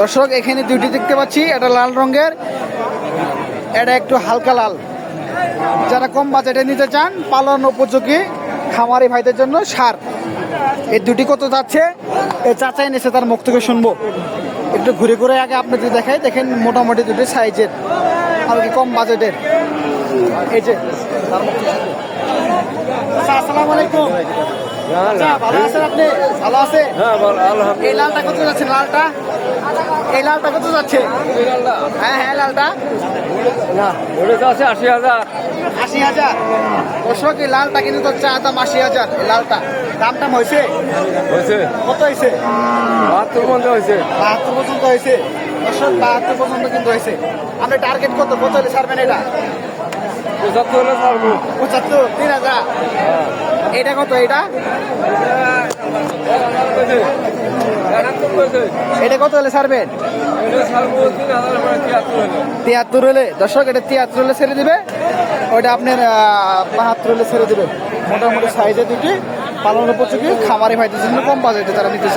দর্শক, এখানে দুইটি দেখতে পাচ্ছি। এটা লাল রঙের, এটা একটু হালকা লাল। যারা কম বাজেটে নিতে চান, পালন উপযোগী খামারি ভাইদের জন্য সার। এই দুটি কত যাচ্ছে? এই চাচাই নেছে, তার মুখ থেকে শুনব। একটু ঘুরে ঘুরে আগে আপনাদের দেখাই, দেখেন মোটামুটি দুটি সাইজের, আর কি কম বাজেটের। এই যে আসসালামু আলাইকুম। ভালো আছেন আপনি? ভালো আছে হ্যাঁ এই লালটা কত যাচ্ছে লালটা? এই লালটা কত যাচ্ছে? হ্যাঁ হ্যাঁ লালটা। আশি হাজার। আশি হাজার? দর্শক এই লালটা কিন্তু তো চা দাম আশি হাজার এই লালটা। দাম টাম হয়েছে? হয়েছে। কত হয়েছে? বাহাত্তর পর্যন্ত হয়েছে। বাহাত্তর পর্যন্ত হয়েছে। দর্শক বাহাত্তর পর্যন্ত কিন্তু হয়েছে। আপনি টার্গেট কত? কত ছাড়বেন এটা? পঁচাত্তর পঁচাত্তর তিন হাজার। এটা কত এটা? এটা কত হলে ছাড়বেন তিয়াত্তর হলে। দর্শক, এটা তিয়াত্তর হলে ছেড়ে দিবে। ওইটা আপনার বাহাত্তর হলে ছেড়ে দিবে। মোটামুটি সাইজে দুটি। পালন উপযোগী, খামারে ভাইদের জন্য কম বাজেটে তারা নিতে